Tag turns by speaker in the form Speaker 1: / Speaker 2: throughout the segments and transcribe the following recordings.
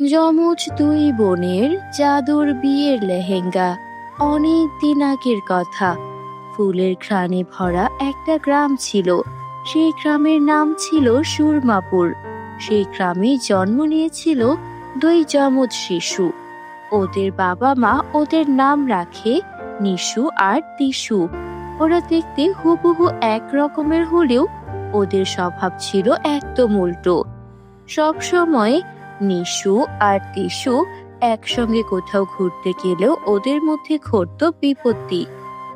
Speaker 1: যমজ দুই বোনের জাদুর বিয়ের লেহেঙ্গা। অনেক দিন আগের কথা। ফুলের ঘ্রাণে ভরা একটা গ্রাম ছিল। সেই গ্রামের নাম ছিল সুরমাপুর। সেই গ্রামে জন্ম নিয়েছিল দুই যমজ শিশু। ওদের বাবা মা ওদের নাম রাখে নিশু আর তিশু। ওরা দেখতে হুবহু এক রকমের হলেও ওদের স্বভাব ছিল একদম উল্টো। সবসময় নিশু আর তিশু একসঙ্গে কোথাও ঘুরতে গেলেও ওদের মধ্যে ঘটত বিপত্তি।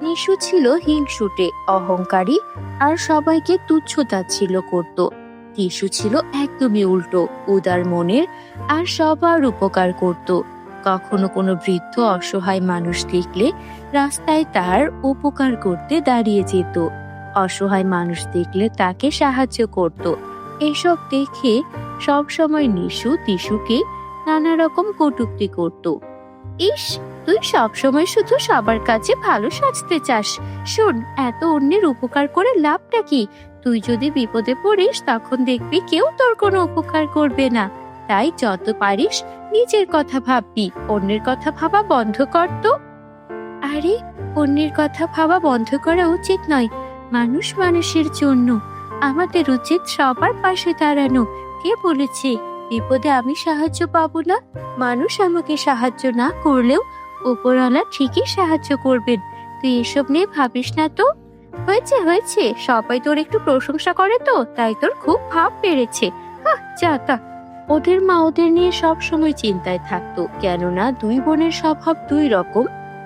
Speaker 1: নিশু ছিল হিংসুটে, অহংকারী আর সবাইকে তুচ্ছ তাচ্ছিল্য করত। তিশু ছিল একদমই উল্টো, উদার মনের আর সবার উপকার করত। কখনো কোনো বৃদ্ধ অসহায় মানুষ দেখলে রাস্তায় তার উপকার করতে দাঁড়িয়ে যেত। অসহায় মানুষ দেখলে তাকে সাহায্য করত। এসব দেখে সব সময় নিশু, তিশুকে নানা রকম কটূক্তি করত। ইস, তুই সব সময় শুধু সবার কাছে ভালো সাজতে চাস। শোন, এত অন্যের উপকার করে লাভটা কি? তুই যদি বিপদে পড়িস, তখন দেখবি কেউ তোর কোনো উপকার করবে না। তাই যত পারিস, নিজের কথা ভাববি। অন্যের কথা ভাবা বন্ধ কর তো। আরে, অন্যের কথা ভাবা বন্ধ করা উচিত নয়। মানুষ মানুষের জন্য। আমাদের উচিত সবার পাশে দাঁড়ানো। কে বলেছে, বিপদে আমি সাহায্য পাবো না? মানুষ আমাকে সাহায্য না করলেও উপরওয়ালা ঠিকই সাহায্য করবেন। তুই এসব নিয়ে ভাবিস না তো? হয়েছে হয়েছে। সবাই তোর একটু প্রশংসা করে তো, তাই তোর খুব ভাব বেড়েছে। যা তা। ওদের মা ওদের নিয়ে সব সময় চিন্তায় থাকতো, কেননা দুই বোনের স্বভাব দুই রকম,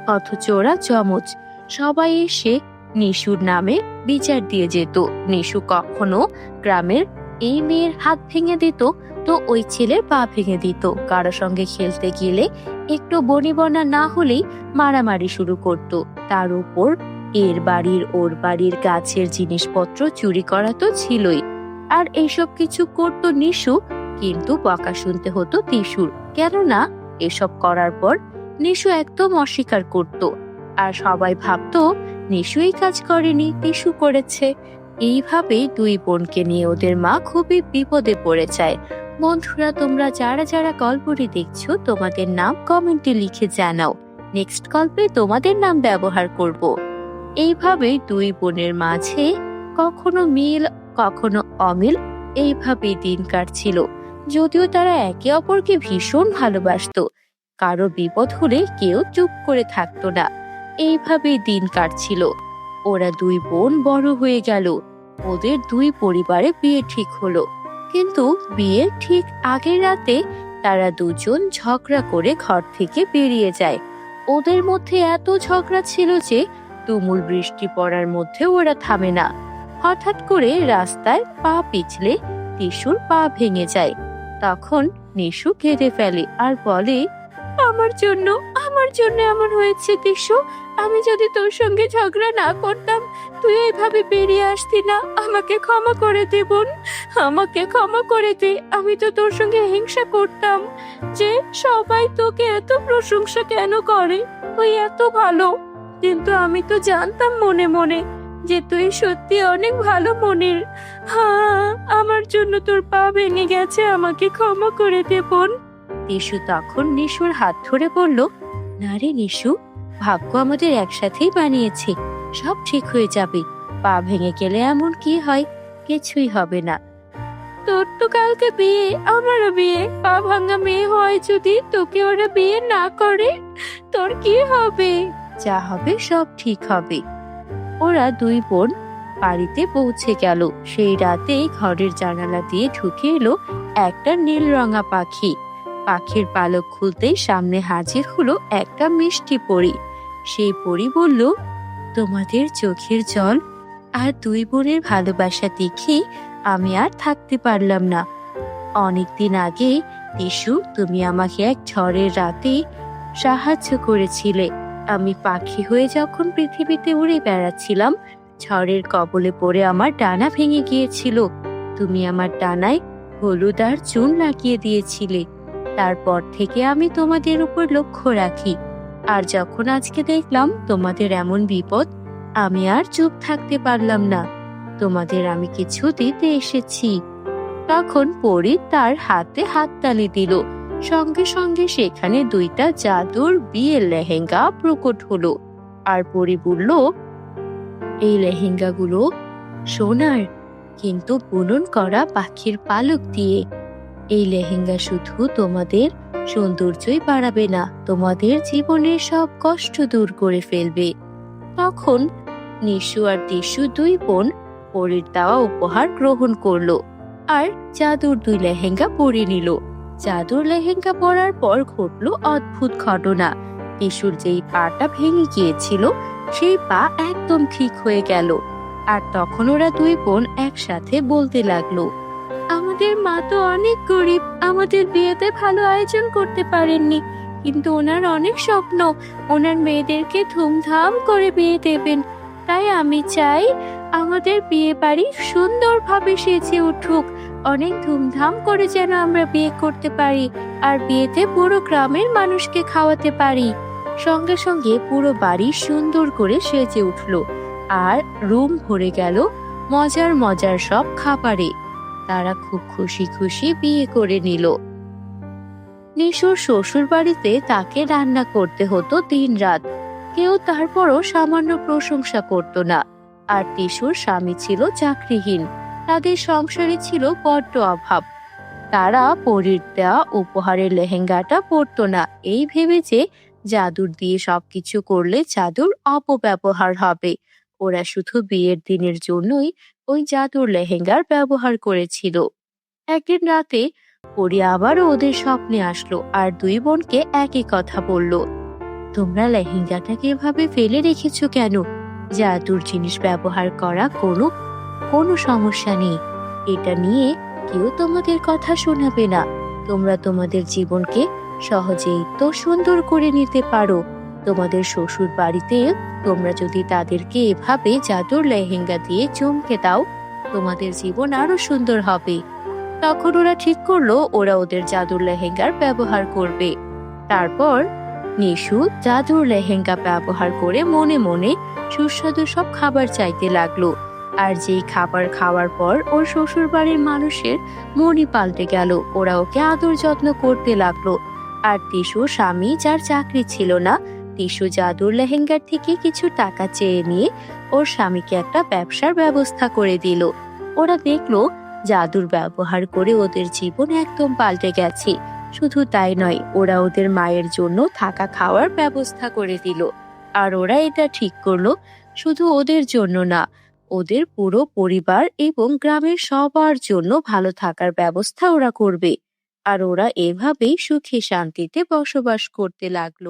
Speaker 1: অথচ ওরা যমজ। সবাই এসে নিশুর নামে বিচার দিয়ে যেত। নিশু কখনো গ্রামের এই মেয়ের হাত ভেঙে দিত তো ওই ছেলের পা ভেঙে দিত। কারও সঙ্গে খেলতে গেলে একটু বনিবনা না হলেই মারামারি শুরু করত। তার উপর এর বাড়ির, ওর বাড়ির গাছের জিনিসপত্র চুরি করা তো ছিলই। আর এইসব কিছু করতো নিশু, কিন্তু বকা শুনতে হতো তিসুর কেননা এসব করার পর নিশু একদম অস্বীকার করত। আর সবাই ভাবতো নিশু কাজ করেনি তিসু করেছে। এইভাবেই দুই বোনকে নিয়ে ওদের মা খুবই বিপদে পড়ে যায়। বন্ধুরা, তোমরা যারা যারা গল্পটি দেখছ, তোমাদের নাম কমেন্টে লিখে জানাও। নেক্সট গল্পে তোমাদের নাম ব্যবহার করব। এইভাবে দুই বোনের মাঝে কখনো মিল, কখনো অমিল, এইভাবেই দিন কাটছিল। যদিও তারা একে অপরকে ভীষণ ভালোবাসতো। কারও বিপদ হলে কেউ চুপ করে থাকতো না। এইভাবেই দিন কাটছিল। ওরা দুই বোন বড় হয়ে গেল। ওদের দুই পরিবারে বিয়ে ঠিক হলো। কিন্তু বিয়ের ঠিক আগের রাতে তারা দুজন ঝগড়া করে ঘর থেকে বেরিয়ে যায়। ওদের মধ্যে এত ঝগড়া ছিল যে তুমুল বৃষ্টি পড়ার মধ্যে ওরা থামে না। হঠাৎ করে রাস্তায় পা পিছলে টিসুর পা ভেঙে যায়। তখন নিশু কেঁদে ফেলে আর বলে আমার জন্য আমার জন্য এমন হয়েছে টিসু আমি যদি তোর সঙ্গে ঝগড়া না করতাম, তুই এইভাবে বেরিয়ে আসতি না। আমাকে ক্ষমা করে দে, বোন। আমাকে ক্ষমা করে দে। আমি তো তোর সঙ্গে হিংসা করতাম যে সবাই তোকে এত প্রশংসা কেন করে? তুই এত ভালো। কিন্তু আমি তো জানতাম মনে মনে যে তুই সত্যি অনেক ভালো মনের। হ্যাঁ আমার জন্য তোর পা ভেঙে গেছে। আমাকে ক্ষমা করে দে, বোন। নিশু তখন নিশুর হাত ধরে বলল, না রে নিশু, ভাগ্য আমাদের একসাথেই বানিয়েছে, সব ঠিক হয়ে যাবে। পা ভেঙে গেলে এমন কি হয়? কিছুই হবে না। তোর তো কালকে বিয়ে, আমারও বিয়ে। পা ভাঙা মেয়ে হয় যদি তোকে ওরা বিয়ে না করে, তোর কি হবে? যা হবে সব ঠিক হবে। ওরা দুই বোন বাড়িতে পৌঁছে গেল। সেই রাতে ঘরের জানালা দিয়ে ঢুকে এলো একটা নীল রঙা পাখি। পাখির পালক খুলতেই সামনে হাজির হলো একটা মিষ্টি পরি। সেই পরি বলল, তোমাদের চোখের জল আর দুই বোনের ভালোবাসা দেখে আমি আর থাকতে পারলাম না। অনেকদিন আগে টিসু তুমি আমাকে এক ঝড়ের রাতে সাহায্য করেছিলে। আমি পাখি হয়ে যখন পৃথিবীতে উড়ে বেড়াচ্ছিলাম, ঝড়ের কবলে পড়ে আমার ডানা ভেঙে গিয়েছিল। তুমি আমার ডানায় হলুদ আর চুন লাগিয়ে দিয়েছিলে। তারপর থেকে আমি তোমাদের উপর লক্ষ্য রাখি। আর যখন আজকে দেখলাম তোমাদের এমন বিপদ, আমি আর চুপ থাকতে পারলাম না। তোমাদের আমি কিছু দিতে এসেছি। তখন পরি তার হাতে হাততালি দিল। সঙ্গে সঙ্গে সেখানে দুইটা জাদুর বিয়ের লেহেঙ্গা প্রকট হলো। আর পরি বলল, এই লেহেঙ্গাগুলো সোনার, কিন্তু বুনন করা পাখির পালক দিয়ে। এই লেহেঙ্গা শুধু তোমাদের সৌন্দর্যই বাড়াবে না, তোমাদের জীবনের সব কষ্ট দূর করে ফেলবে। তখন নিশু আর দিশু দুই বোন পরীর দেওয়া উপহার গ্রহণ করল আর জাদুর দুই লেহেঙ্গা পরে নিল। জাদুর লেহেঙ্গা পরার পর ঘটলো অদ্ভুত ঘটনা। দিশুর যেই পাটা ভেঙে গিয়েছিল, সেই পা একদম ঠিক হয়ে গেল। আর তখন ওরা দুই বোন একসাথে বলতে লাগল আমাদের মা তো অনেক গরিব, আমাদের বিয়েতে ভালো আয়োজন করতে পারেননি। কিন্তু ওনার অনেক স্বপ্ন, ওনার মেয়েদেরকে ধুমধাম করে বিয়ে দেবেন। তাই আমি চাই আমাদের বিয়ে বাড়ি সুন্দরভাবে সেজে উঠুক। অনেক ধুমধাম করে যেন আমরা বিয়ে করতে পারি, আর বিয়েতে পুরো গ্রামের মানুষকে খাওয়াতে পারি। সঙ্গে সঙ্গে পুরো বাড়ি সুন্দর করে সেজে উঠল, আর রুম ভরে গেল মজার মজার সব খাবারে। তারা খুব খুশি খুশি বিয়ে করে নিল। নিশুর শ্বশুর বাড়িতে তাকে রান্না করতে হতো দিন রাত। কেউ তারপরও সামান্য প্রশংসা করত না। আর টিসুর স্বামী ছিল চাকরিহীন। তাদের সংসারে ছিল বড্ড অভাব। তারা পরীর দেওয়া উপহারের লেহেঙ্গাটা পরতো না। এই ভেবে যে জাদুর দিয়ে সবকিছু করলে জাদুর অপব্যবহার হবে। ওরা শুধু বিয়ের দিনের জন্যই ওই জাদুর লেহেঙ্গার ব্যবহার করেছিল। একদিন রাতে পরি আবারও ওদের স্বপ্নে আসলো আর দুই বোনকে একই কথা বলল, তোমরা লেহেঙ্গাটাকে এভাবে ফেলে রেখেছো কেন? জাদুর জিনিস ব্যবহার করা কোনো কোনো সমস্যা নেই। এটা নিয়ে কেউ তোমাদের কথা শোনাবে না। তোমরা তোমাদের জীবনকে সহজেই তো সুন্দর করে নিতে পারো। তোমাদের শ্বশুর বাড়িতে তোমরা যদি তাদেরকে এভাবে জাদুর লেহেঙ্গা দিয়ে চমকে দাও, তোমাদের জীবন আরও সুন্দর হবে। তখন ওরা ঠিক করল, ওরা ওদের জাদুর লেহেঙ্গার ব্যবহার করবে। তারপর নিশু জাদুর লেহেঙ্গা ব্যবহার করে মনে মনে সুস্বাদু সব খাবার চাইতে লাগল। আর যেই খাবার খাওয়ার পর ওর শ্বশুর বাড়ির মানুষের মনই পাল্টে গেল, ওরা ওকে আদর যত্ন করতে লাগল। আর টিসু স্বামী যার চাকরি ছিল না টিসু জাদুর লেহেঙ্গার থেকে কিছু টাকা চেয়ে নিয়ে ওর স্বামীকে একটা ব্যবসার ব্যবস্থা করে দিল। ওরা দেখল জাদুর ব্যবহার করে ওদের জীবন একদম পাল্টে গেছে। শুধু তাই নয়, ওরা ওদের মায়ের জন্য থাকা খাওয়ার ব্যবস্থা করে দিল। আর ওরা এটা ঠিক করল শুধু ওদের জন্য না, ওদের পুরো পরিবার এবং গ্রামের সবার জন্য ভালো থাকার ব্যবস্থা ওরা করবে। আর ওরা এভাবেই সুখে শান্তিতে বসবাস করতে লাগল।